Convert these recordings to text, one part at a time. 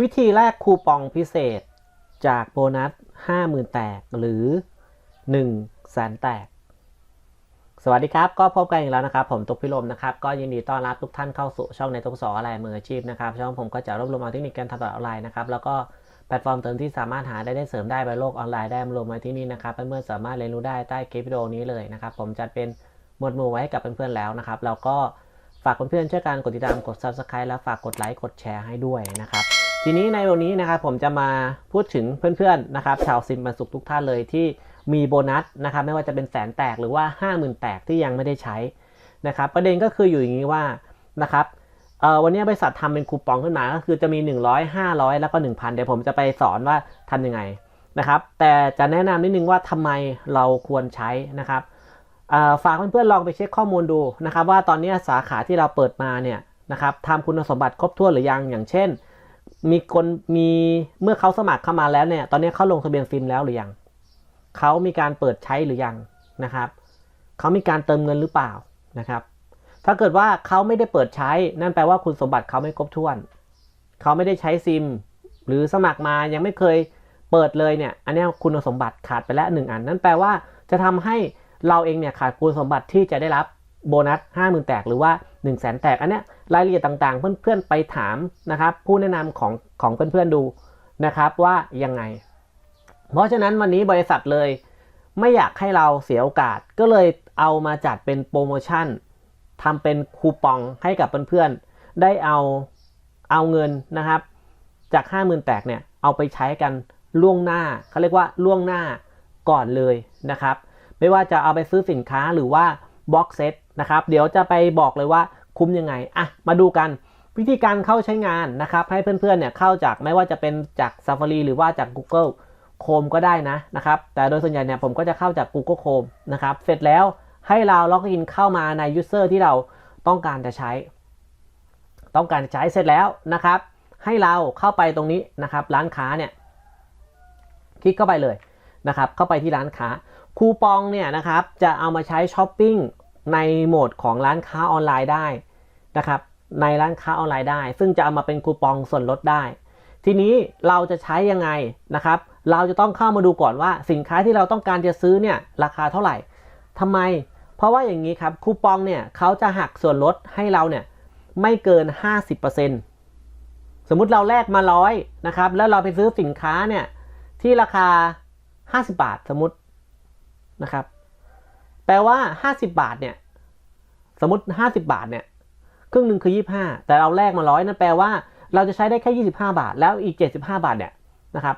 วิธีแรกคูปองพิเศษจากโบนัส 50,000 แตกหรือ 1 แสนแตก สวัสดีครับ ก็พบกันอีกแล้วนะครับ ผมตุกพิรมนะครับ ก็ยินดีต้อนรับทุกท่านเข้าสู่ช่องในตุกสออะไรมืออาชีพนะครับ ช่องผมก็จะรวบรวมเอาเทคนิคการทำตลาดออนไลน์นะครับ แล้วก็แพลตฟอร์มเติมที่สามารถหาได้ได้เสริมได้ในโลกออนไลน์ได้มารวมไว้ที่นี่นะครับเพื่อนๆสามารถเรียนรู้ได้ใต้คลิปวิดีโอนี้เลยนะครับ ผมจัดเป็นหมวดหมู่ไว้ให้กับเพื่อนๆแล้วนะครับ แล้วก็ฝากเพื่อนๆช่วยกันกดติดตามกด subscribe และฝากกดไลค์กดแชร์ให้ด้วยนะครับ ทีนี้ในวันนี้นะครับผมจะมาพูดถึงเพื่อนๆนะครับชาวซิมบันสุขทุกท่านเลยที่มีโบนัสนะครับไม่ว่าจะเป็นแสนแตกหรือว่า 50,000 แตกที่ยังไม่ได้ใช้นะครับประเด็นก็คืออยู่อย่างนี้ว่านะครับวันนี้บริษัททำเป็นคูปองขึ้นมาก็คือจะมี 100 500 แล้วก็ 1,000 เดี๋ยวผมจะไปสอนว่าทำยังไงนะครับแต่จะแนะนำนิดนึงว่าทำไมเราควรใช้นะครับเอ่อฝากเพื่อนๆลองไปเช็คข้อมูลดูนะครับว่าตอนนี้สาขาที่เราเปิดมาเนี่ยนะครับทำคุณสมบัติครบถ้วนหรือยังอย่างเช่น มีคนมีเมื่อเขาสมัครเข้ามาแล้วเนี่ย ตอนนี้เขาลงทะเบียนซิมแล้วหรือยังเขามีการเปิดใช้หรือยังนะครับเขามีการเติมเงินหรือเปล่านะครับ ถ้าเกิดว่าเขาไม่ได้เปิดใช้นั่นแปลว่าคุณสมบัติเขาไม่ครบถ้วนเขาไม่ได้ใช้ซิม หรือสมัครมายังไม่เคยเปิดเลยเนี่ย อันนี้คุณสมบัติขาดไปแล้วหนึ่งอัน นั่นแปลว่าจะทำให้เราเองเนี่ยขาดคุณสมบัติที่จะได้รับโบนัส 5 0,000 แตกหรือว่า 1 0 0 0 0แสนแตกอันเนี้ย รายละเอียดต่างๆ เพื่อนๆไปถามนะครับ ผู้แนะนำของของเพื่อนๆดูนะครับว่ายังไง เพราะฉะนั้นวันนี้บริษัทเลยไม่อยากให้เราเสียโอกาสก็เลยเอามาจัดเป็นโปรโมชั่นทำเป็นคูปองให้กับเพื่อนๆ ได้เอาเอาเงินนะครับ จาก50,000แตกเนี่ยเอาไปใช้กันล่วงหน้าเขาเรียกว่าล่วงหน้าก่อนเลยนะครับ ไม่ว่าจะเอาไปซื้อสินค้าหรือว่าบ็อกเซตนะครับ เดี๋ยวจะไปบอกเลยว่า คุ้มยังไงอะมาดูกันวิธีการเข้าใช้งานนะครับ ให้เพื่อนๆเนี่ยเข้าจากไม่ว่าจะเป็นจาก Safari หรือว่าจาก Google Chrome ก็ได้นะนะครับ แต่โดยส่วนใหญ่เนี่ยผมก็จะเข้าจาก Google Chrome นะครับ เสร็จแล้วให้เราล็อกอินเข้ามาใน User ที่เราต้องการจะใช้ ต้องการจะใช้เสร็จแล้วนะครับ ให้เราเข้าไปตรงนี้นะครับ ร้านค้าเนี่ย คลิกเข้าไปเลยนะครับ เข้าไปที่ร้านค้า คูปองเนี่ยนะครับ จะเอามาใช้ช้อปปิ้งในโหมดของร้านค้าออนไลน์ได้ นะครับในร้านค้าออนไลน์ได้ ซึ่งจะเอามาเป็นคูปองส่วนลดได้ ทีนี้เราจะใช้ยังไงนะครับ เราจะต้องเข้ามาดูก่อนว่าสินค้าที่เราต้องการจะซื้อเนี่ยราคาเท่าไหร่ทำไม เพราะว่าอย่างนี้ครับคูปองเนี่ยเขาจะหักส่วนลดให้เราเนี่ยไม่เกิน 50%สมมุติเราแลกมาร้อยนะครับแล้วเราไปซื้อสินค้าเนี่ยที่ราคา 50 บาทสมมตินะครับแปลว่า 50 บาทเนี่ยสมมติ 50 บาทเนี่ย ครึ่งหนึ่งคือ 25 แต่เราแลกมาร้อยนั่นแปลว่า เราจะใช้ได้แค่ 25 บาท แล้วอีก 75 บาทเนี่ยนะครับ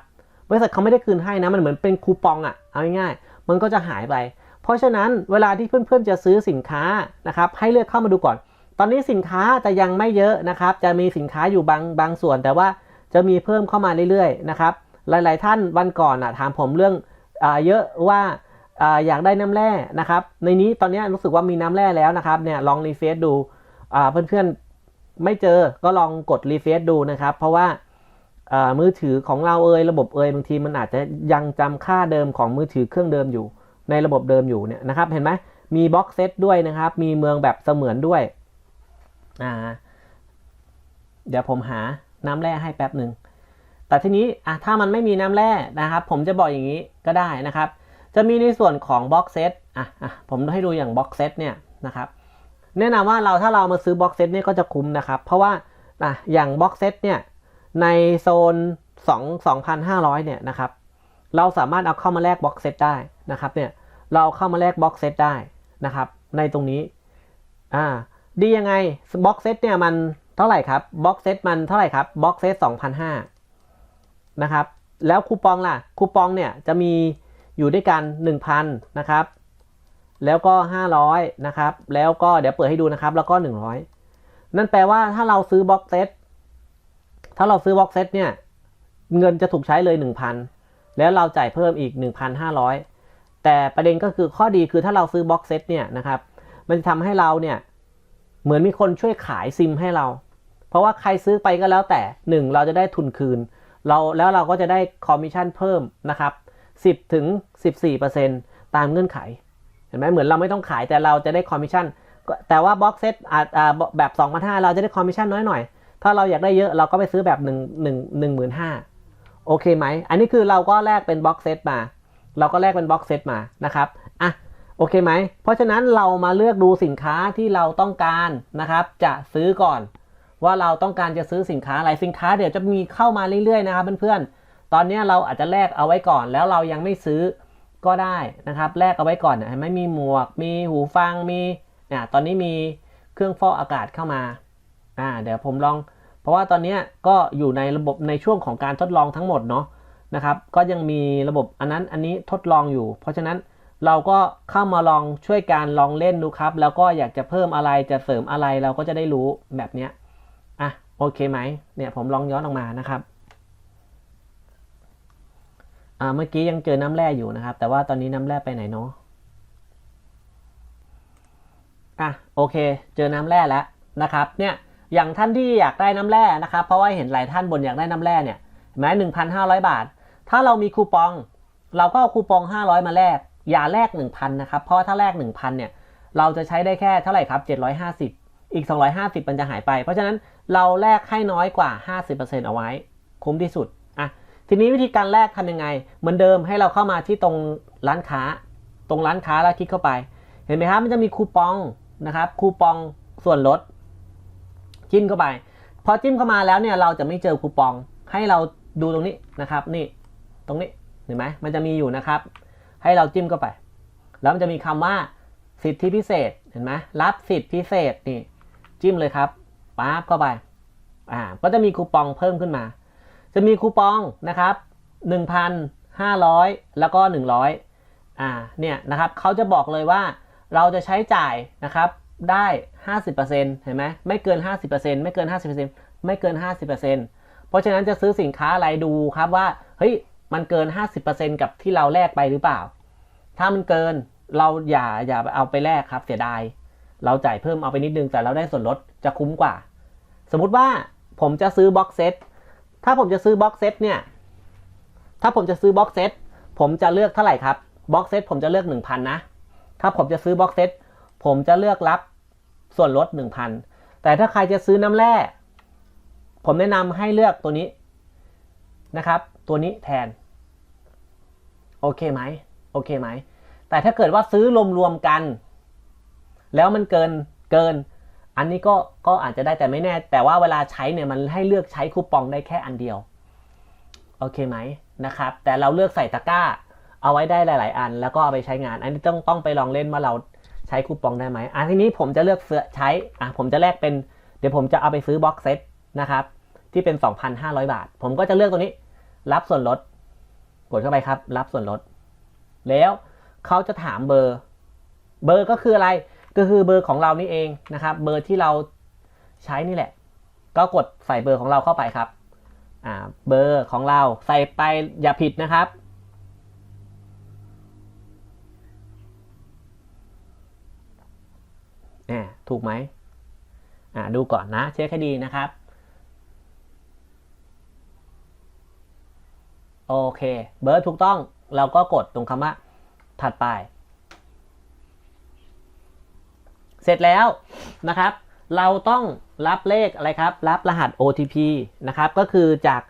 บริษัทเขาไม่ได้คืนให้นะมันเหมือนเป็นคูปองอะ่ะเอาง่ายๆมันก็จะหายไป เพราะฉะนั้นเวลาที่เพื่อนๆจะซื้อสินค้านะครับให้เลือกเข้ามาดูก่อน ตอนนี้สินค้าจะยังไม่เยอะนะครับจะมีสินค้าอยู่บางบางส่วน แต่ว่าจะมีเพิ่มเข้ามาเรื่อยๆนะครับหลายๆท่านวันก่อนอะถามผมเรื่องอเยอะว่าออยากได้น้ำแร่นะครับในนี้ตอนนี้รู้สึกว่ามีน้ำแร่แล้วนะครับเนี่ยลองรีเฟซดู เพื่อนๆไม่เจอก็ลองกดรีเฟซดูนะครับ เพราะว่ามือถือของเราเอยระบบเอยบางทีมันอาจจะยังจำค่าเดิมของมือถือเครื่องเดิมอยู่ ในระบบเดิมอยู่เนี่ยนะครับ เห็นไหมมีบ็อกเซตด้วยนะครับ มีเมืองแบบเสมือนด้วยอ่าเดี๋ยวผมหาน้ำแร่ให้แป๊บหนึ่งแต่ทีนี้อะถ้ามันไม่มีน้ำแร่นะครับ ผมจะบอกอย่างนี้ก็ได้นะครับ จะมีในส่วนของบ็อกเซตอะอะผมให้ดูอย่างบ็อกเซตเนี่ยนะครับ แนะนำว่าเราถ้าเรามาซื้อบ็อกเซตเนี่ยก็จะคุ้มนะครับ เพราะว่าอะอย่างบ็อกเซตเนี่ยในโซน 2 2,500 เนี่ยนะครับ เราสามารถเอาเข้ามาแลกบ็อกเซตได้นะครับเนี่ยเราเข้ามาแลกบ็อกเซตได้นะครับ ในตรงนี้อ่าดียังไงบ็อกเซตเนี่ยมันเท่าไหร่ครับบ็อกเซตมันเท่าไหร่ครับบ็อกเซต2,500นะครับแล้วคูปองล่ะคูปองเนี่ยจะมีอยู่ด้วยกัน 1,000นะครับ แล้วก็ 500 นะครับ แล้วก็เดี๋ยวเปิดให้ดูนะครับ แล้วก็ 100 นั่นแปลว่าถ้าเราซื้อบ็อกเซต ถ้าเราซื้อบ็อกเซตเนี่ย เงินจะถูกใช้เลย 1,000 แล้วเราจ่ายเพิ่มอีก 1,500 แต่ประเด็นก็คือข้อดีคือถ้าเราซื้อบ็อกเซตเนี่ยนะครับ มันจะทำให้เราเนี่ย เหมือนมีคนช่วยขายซิมให้เรา เพราะว่าใครซื้อไปก็แล้วแต่ 1 เราจะได้ทุนคืน เราแล้วเราก็จะได้คอมมิชชั่นเพิ่มนะครับ 10ถึง14%ตามเงื่อนไข เห็นไหมเหมือนเราไม่ต้องขายแต่เราจะได้คอมมิชชั่นแต่ว่าบ็อกเซตอาจแบบ2,500เราจะได้คอมมิชชั่นน้อยหน่อยถ้าเราอยากได้เยอะเราก็ไปซื้อแบบหนึ่งหนึ่งหนึ่งหมื่นห้าโอเคไหม อันนี้คือเราก็แลกเป็นบ็อกเซตมา เราก็แลกเป็นบ็อกเซตมานะครับอะโอเคไหม เพราะฉะนั้นเรามาเลือกดูสินค้าที่เราต้องการนะครับ จะซื้อก่อน ว่าเราต้องการจะซื้อสินค้าอะไรสินค้าเดี๋ยวจะมีเข้ามาเรื่อยๆนะครับเพื่อนๆตอนนี้เราอาจจะแลกเอาไว้ก่อนแล้วเรายังไม่ซื้อ ก็ได้นะครับแลกเอาไว้ก่อนเนี่ยเห็นไหมมีหมวก มีหูฟังมีเนี่ยตอนนี้มีเครื่องฟอกอากาศเข้ามาอ่าเดี๋ยวผมลอง เพราะว่าตอนนี้ก็อยู่ในระบบในช่วงของการทดลองทั้งหมดเนาะนะครับ ก็ยังมีระบบอันนั้นอันนี้ทดลองอยู่ เพราะฉะนั้นเราก็เข้ามาลองช่วยการลองเล่นดูครับ แล้วก็อยากจะเพิ่มอะไรจะเสริมอะไรเราก็จะได้รู้แบบเนี้ยอะโอเคไหมเนี่ยผมลองย้อนออกมานะครับ อ่าเมื่อกี้ยังเจอน้ำแร่อยู่นะครับ แต่ว่าตอนนี้น้ำแร่ไปไหนเนาะอะโอเค เจอน้ำแร่แล้วนะครับเนี่ยอย่างท่านที่อยากได้น้ำแร่นะครับ เพราะว่าเห็นหลายท่านบนอยากได้น้ำแร่เนี่ยแม้หนึ่งพันห้าร้อยบาท ถ้าเรามีคูปอง เราก็เอาคูปอง500มาแลกอย่าแลก1,000นนะครับ เพราะถ้าแลก1,000เนี่ยเราจะใช้ได้แค่เท่าไหร่ครับ750อีก250มันจะหายไป เพราะฉะนั้นเราแลกให้น้อยกว่า50%เปอร์ซ็นต์เอาไว้ คุ้มที่สุด ทีนี้วิธีการแลกทำยังไง เหมือนเดิมให้เราเข้ามาที่ตรงร้านค้า ตรงร้านค้าแล้วคลิกเข้าไป เห็นไหมครับมันจะมีคูปองนะครับคูปองส่วนลดจิ้มเข้าไป พอจิ้มเข้ามาแล้วเนี่ยเราจะไม่เจอคูปองให้เราดูตรงนี้นะครับ นี่ตรงนี้เห็นไหมมันจะมีอยู่นะครับ ให้เราจิ้มเข้าไป แล้วมันจะมีคำว่าสิทธิพิเศษเห็นไหมรับสิทธิพิเศษนี่จิ้มเลยครับปั๊บเข้าไปอ่าก็จะมีคูปองเพิ่มขึ้นมา จะมีคูปองนะครับ 1,500 แล้วก็ 100อ่าเนี่ยนะครับเขาจะบอกเลยว่าเราจะใช้จ่ายนะครับได้ 50%เห็นไหมไม่เกิน 50%ไม่เกิน 50%ไม่เกิน 50%เพราะฉะนั้นจะซื้อสินค้าอะไรดูครับว่าเฮ้ยมันเกิน 50%กับที่เราแลกไปหรือเปล่า ถ้ามันเกินเราอย่าอย่าเอาไปแลกครับเสียดาย เราจ่ายเพิ่มเอาไปนิดนึงแต่เราได้ส่วนลดจะคุ้มกว่า สมมุติว่าผมจะซื้อบ็อกเซต ถ้าผมจะซื้อบ็อกเซตเนี่ย ถ้าผมจะซื้อบ็อกเซตผมจะเลือกเท่าไหร่ครับบ็อกเซตผมจะเลือก 1,000 นะ ถ้าผมจะซื้อบ็อกเซตผมจะเลือกรับส่วนลด 1,000 แต่ถ้าใครจะซื้อน้ำแร่ผมแนะนำให้เลือกตัวนี้นะครับ ตัวนี้แทน โอเคไหมโอเคไหม แต่ถ้าเกิดว่าซื้อรวมๆกัน แล้วมันเกินเกิน อันนี้ก็ก็อาจจะได้แต่ไม่แน่ แต่ว่าเวลาใช้เนี่ยมันให้เลือกใช้คูปองได้แค่อันเดียว โอเคไหมนะครับ แต่เราเลือกใส่ตะกร้า เอาไว้ได้หลาย ๆ อัน แล้วก็เอาไปใช้งาน อันนี้ต้องต้องไปลองเล่นว่าเราใช้คูปองได้ไหมอะทีนี้ผมจะเลือกเสื้อใช้อะผมจะแลกเป็น เดี๋ยวผมจะเอาไปซื้อบ็อกเซตนะครับ ที่เป็น 2,500 บาท ผมก็จะเลือกตัวนี้ รับส่วนลด กดเข้าไปครับ รับส่วนลด แล้วเขาจะถามเบอร์ เบอร์ก็คืออะไร ก็คือเบอร์ของเรานี่เองนะครับ เบอร์ที่เราใช้นี่แหละ ก็กดใส่เบอร์ของเราเข้าไปครับอ่าเบอร์ของเราใส่ไปอย่าผิดนะครับอ่าถูกไหมอ่าดูก่อนนะ เช็คให้ดีนะครับ โอเค เบอร์ถูกต้องเราก็กดตรงคำว่าถัดไป เสร็จแล้วนะครับ เราต้องรับเลขอะไรครับ รับรหัส OTP นะครับ ก็คือจาก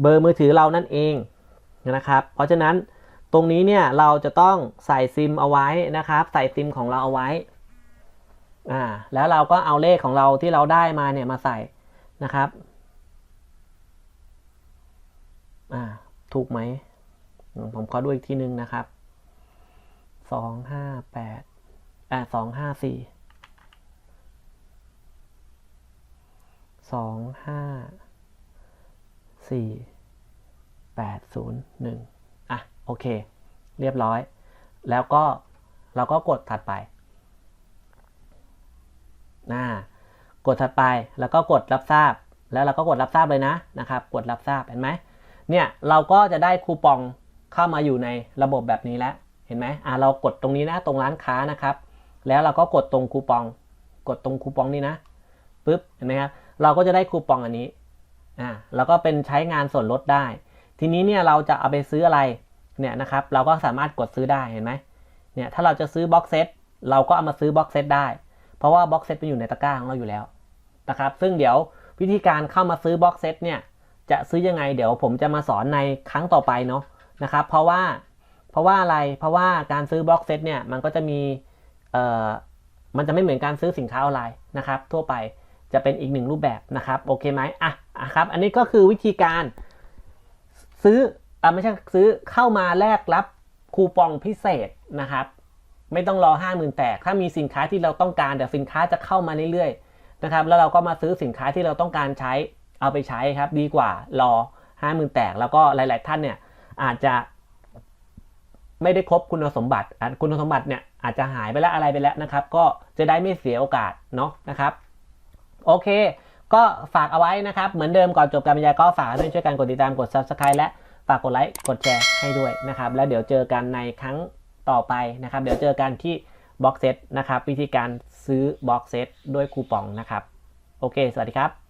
เบอร์มือถือเรานั่นเองนะครับ เพราะฉะนั้นตรงนี้เนี่ยเราจะต้องใส่ซิมเอาไว้นะครับ ใส่ซิมของเราเอาไว้อ่าแล้วเราก็เอาเลขของเราที่เราได้มาเนี่ยมาใส่นะครับอ่าถูกไหม ผมขอดูอีกทีนึงนะครับสองห้าแปดอ่าสองห้าสี่ สองห้าสี่แปดศูนย์หนึ่งอะ โอเค เรียบร้อย แล้วก็เราก็กดถัดไปน่ากดถัดไปแล้วก็กดรับทราบ แล้วเราก็กดรับทราบเลยนะนะครับ กดรับทราบเห็นไหมเนี่ยเราก็จะได้คูปองเข้ามาอยู่ในระบบแบบนี้แล้วเห็นไหมอ่าเรากดตรงนี้นะตรงร้านค้านะครับ แล้วเราก็กดตรงคูปอง กดตรงคูปองนี้นะปุ๊บเห็นไหมครับ เราก็จะได้คูปองอันนี้อ่าแล้วก็เป็นใช้งานส่วนลดได้ ทีนี้เนี่ยเราจะเอาไปซื้ออะไรเนี่ยนะครับเราก็สามารถกดซื้อได้เห็นไหมเนี่ยถ้าเราจะซื้อบ็อกเซตเราก็เอามาซื้อบ็อกเซตได้ เพราะว่าบ็อกเซตมันอยู่ในตะกร้าของเราอยู่แล้วนะครับซึ่งเดี๋ยววิธีการเข้ามาซื้อบ็อกเซตเนี่ยจะซื้อยังไงเดี๋ยวผมจะมาสอนในครั้งต่อไปเนาะนะครับเพราะว่าเพราะว่าอะไรเพราะว่าการซื้อบ็อกเซตเนี่ยมันก็จะมีเอ่อมันจะไม่เหมือนการซื้อสินค้าออนไลน์นะครับทั่วไป จะเป็นอีกหนึ่งรูปแบบนะครับโอเคไหมอะอะครับ อันนี้ก็คือวิธีการ ซื้ออะไม่ใช่ซื้อเข้ามาแลกรับคูปองพิเศษนะครับ ไม่ต้องรอ 5 0,000แตกถ้ามีสินค้าที่เราต้องการเดี๋ยวสินค้าจะเข้ามาเรื่อยๆนะครับแล้วเราก็มาซื้อสินค้าที่เราต้องการใช้เอาไปใช้ครับ ดีกว่ารอ 50,000แตกแล้วก็หลาย ๆ ท่านเนี่ยอาจจะไม่ได้ครบคุณสมบัติ คุณสมบัติเนี่ยอาจจะหายไปแล้วอะไรไปแล้วนะครับ ก็จะได้ไม่เสียโอกาสเนาะนะครับ โอเค ก็ฝากเอาไว้นะครับ เหมือนเดิมก่อนจบการบรรยายก็ฝากด้วยช่วยกันกดติดตามกด subscribe และฝากกดไลค์กดแชร์ให้ด้วยนะครับ แล้วเดี๋ยวเจอกันในครั้งต่อไปนะครับ เดี๋ยวเจอกันที่บ็อกเซตนะครับ วิธีการซื้อบ็อกเซตด้วยคูปองนะครับ โอเค สวัสดีครับ